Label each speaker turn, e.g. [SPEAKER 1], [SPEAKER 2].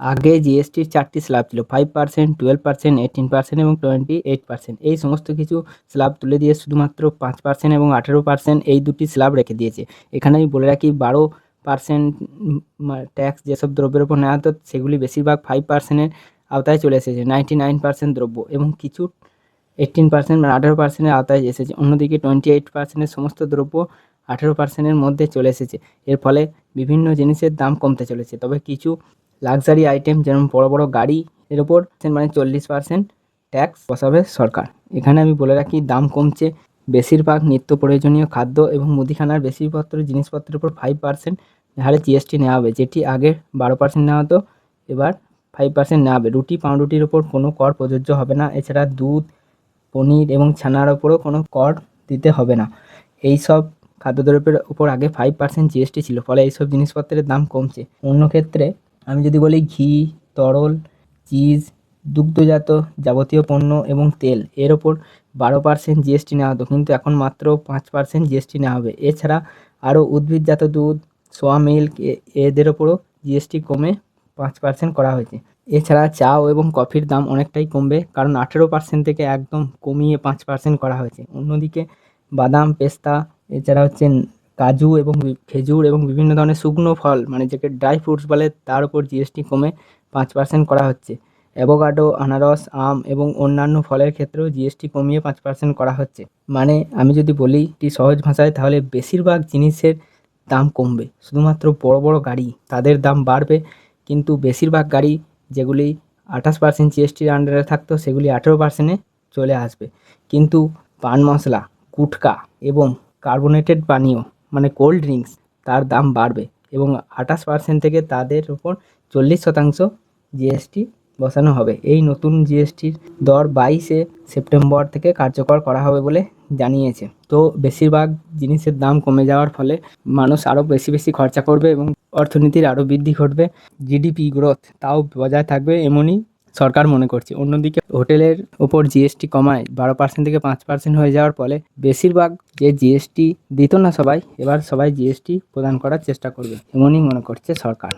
[SPEAKER 1] আগে জিএসটির চারটি স্ল্যাব ছিল five percent twelve percent eighteen percent এবং টোয়েন্টি এইট পার্সেন্ট এই সমস্ত কিছু স্ল্যাব তুলে দিয়ে শুধুমাত্র পাঁচ পার্সেন্ট এবং আঠেরো পার্সেন্ট এই দুটি স্ল্যাব রেখে দিয়েছে। এখানে আমি বলে রাখি, বারো পার্সেন্ট ট্যাক্স যেসব দ্রব্যের উপর নেওয়া হতো, সেগুলি বেশিরভাগ ফাইভ পার্সেন্টের আওতায় চলে এসেছে নাইনটি নাইন পার্সেন্ট দ্রব্য এবং কিছু এইটিন পার্সেন্ট মানে আঠেরো পার্সেন্টের আওতায় এসেছে। অন্যদিকে টোয়েন্টি এইট পার্সেন্টের সমস্ত দ্রব্য আঠেরো পার্সেন্টের মধ্যে চলে এসেছে। এর ফলে বিভিন্ন জিনিসের দাম কমতে চলেছে। তবে কিছু লাক্সারি আইটেম যেমন বড় বড় গাড়ি, এর ওপর মানে চল্লিশ পার্সেন্ট ট্যাক্স বসাবে সরকার। এখানে আমি বলে রাখি, দাম কমছে। বেশিরভাগ নিত্য প্রয়োজনীয় খাদ্য এবং মুদিখানার বেশিরপত্র জিনিসপত্রের উপর ফাইভ পার্সেন্ট হারে জিএসটি নেওয়া হবে। যেটি আগে বারো পার্সেন্ট নেওয়া হতো, এবার ফাইভ পার্সেন্ট নেওয়া হবে। রুটি, পাউরুটির ওপর কোনো কর প্রযোজ্য হবে না। এছাড়া দুধ, পনির এবং ছানার ওপরও কোনো কর দিতে হবে না। এই সব খাদ্যদ্রব্যের উপর আগে ফাইভ পার্সেন্ট জিএসটি ছিল, ফলে এইসব জিনিসপত্রের দাম কমছে। অন্য ক্ষেত্রে আমি যদি বলি ঘি, তরল, চিজ, দুগ্ধজাত যাবতীয় পণ্য এবং তেল, এর ওপর বারো পার্সেন্ট জিএসটি নেওয়া হতো, কিন্তু এখন মাত্র পাঁচ পার্সেন্ট জিএসটি নেওয়া হবে। এছাড়া আরও উদ্ভিদজাত দুধ, সোয়া মিল্ক এদের ওপরও জিএসটি কমে পাঁচ পার্সেন্ট করা হয়েছে। এছাড়া চা এবং কফির দাম অনেকটাই কমবে, কারণ আঠেরো পার্সেন্ট থেকে একদম কমিয়ে পাঁচ পার্সেন্ট করা হয়েছে। অন্যদিকে বাদাম, পেস্তা, এছাড়া হচ্ছে কাজু এবং খেজুর এবং বিভিন্ন ধরনের শুকনো ফল মানে যাকে ড্রাই ফ্রুটস বলে, তার উপর জিএসটি কমে পাঁচ পার্সেন্ট করা হচ্ছে। অ্যাভোকাডো আনারস, আম এবং অন্যান্য ফলের ক্ষেত্রেও জিএসটি কমিয়ে পাঁচ পার্সেন্ট করা হচ্ছে। মানে আমি যদি বলি একটি সহজ ভাষায়, তাহলে বেশিরভাগ জিনিসের দাম কমবে। শুধুমাত্র বড় বড় গাড়ি, তাদের দাম বাড়বে, কিন্তু বেশিরভাগ গাড়ি যেগুলি আঠাশ পার্সেন্ট জিএসটির আন্ডারে থাকতো, সেগুলি আঠেরো পার্সেন্টে চলে আসবে। কিন্তু পান মশলা, গুটকা এবং কার্বোনেটেড পানীয় মানে কোল্ড ড্রিঙ্কস তার দাম বাড়বে এবং আঠাশ পার্সেন্ট থেকে তাদের ওপর চল্লিশ শতাংশ জিএসটি বসানো হবে। এই নতুন জিএসটির দর বাইশে সেপ্টেম্বর থেকে কার্যকর করা হবে বলে জানিয়েছে। তো বেশিরভাগ জিনিসের দাম কমে যাওয়ার ফলে মানুষ আরও বেশি বেশি খরচা করবে এবং অর্থনীতির আরও বৃদ্ধি ঘটবে। জিডিপি গ্রোথ তাও বজায় থাকবে এমনই সরকার মনে করছে। অন্যদিকে হোটেলের ওপর জিএসটি কমায় বারো পার্সেন্ট থেকে পাঁচ পার্সেন্ট হয়ে যাওয়ার ফলে বেশিরভাগ যে জিএসটি দিত না সবাই, এবার সবাই জিএসটি প্রদান করার চেষ্টা করবে, এমনই মনে করছে সরকার।